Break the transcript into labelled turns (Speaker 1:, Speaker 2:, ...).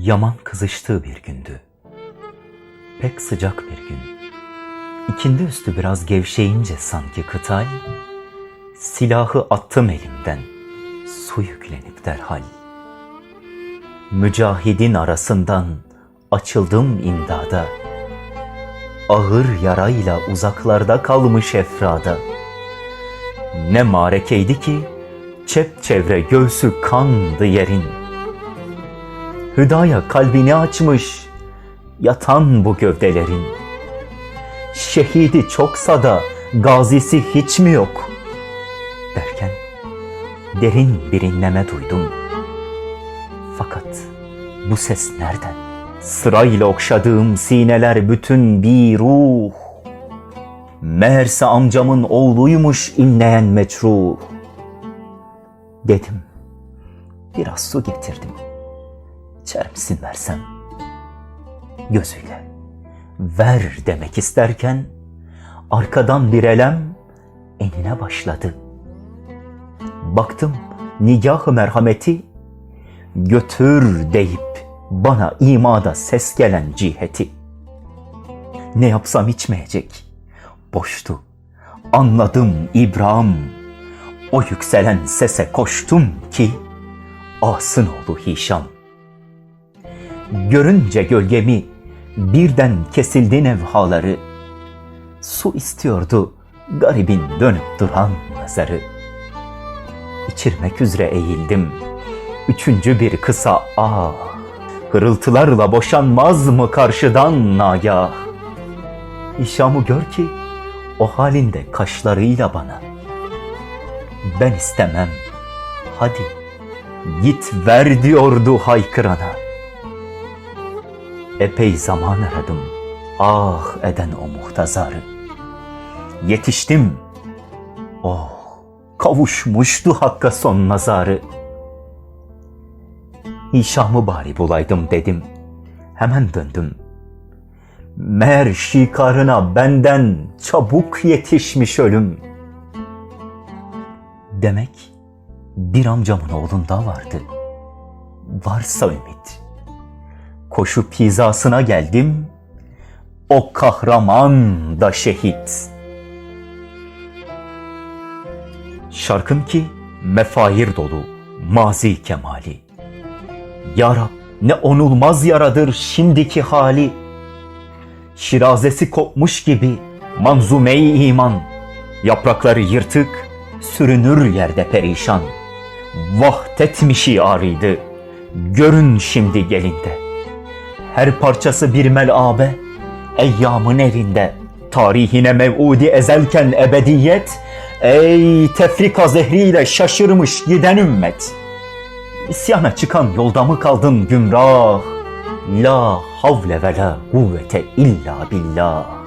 Speaker 1: Yaman kızıştığı bir gündü. Pek sıcak bir gün. İkindi üstü biraz gevşeyince sanki kıtal, silahı attım elimden, su yüklenip derhal. Mücahidin arasından açıldım imdada, ağır yarayla uzaklarda kalmış efrada. Ne marekeydi ki, çepçevre göğsü kandı yerin. Hüdaya kalbini açmış, yatan bu gövdelerin. Şehidi çoksa da gazisi hiç mi yok? Derken derin bir inleme duydum. Fakat bu ses nereden? Sırayla okşadığım sineler bütün bir ruh. Meğerse amcamın oğluymuş inleyen meçruh. Dedim, biraz su getirdim. İçer misin versem? Gözüyle, ver demek isterken, arkadan bir elem enine başladı. Baktım nigah merhameti, götür deyip bana imada ses gelen ciheti. Ne yapsam içmeyecek. Boştu. Anladım İbrahim. O yükselen sese koştum ki Asın oğlu Hişam. Görünce gölgemi birden kesildi nevhaları. Su istiyordu garibin dönüp duran nazarı. İçirmek üzere eğildim. Üçüncü bir kısa ah. Hırıltılarla boşanmaz mı karşıdan nagah? Hişam'ı gör ki o halinde kaşlarıyla bana. Ben istemem. Hadi git ver diyordu haykırana. Epey zaman aradım. Ah eden o muhtazarı. Yetiştim. Oh kavuşmuştu hakka son nazarı. Hişam'ı bari bulaydım dedim. Hemen döndüm. Meğer şikarına benden çabuk yetişmiş ölüm. Demek bir amcamın oğlunda vardı. Varsa ümit. Koşup hizasına geldim. O kahraman da şehit. Şarkım ki mefair dolu, mazi kemali. Ya Rab ne onulmaz yaradır şimdiki hali. Şirazesi kopmuş gibi manzume-i iman. Yaprakları yırtık, sürünür yerde perişan. Vahdetmişi arıydı, görün şimdi gelinde. Her parçası bir melabe, eyyamın evinde. Tarihine mev'udi ezelken ebediyet, ey tefrika zehriyle şaşırmış giden ümmet. İsyana çıkan yolda mı kaldın gümrah? La havle ve la kuvvete illa billah.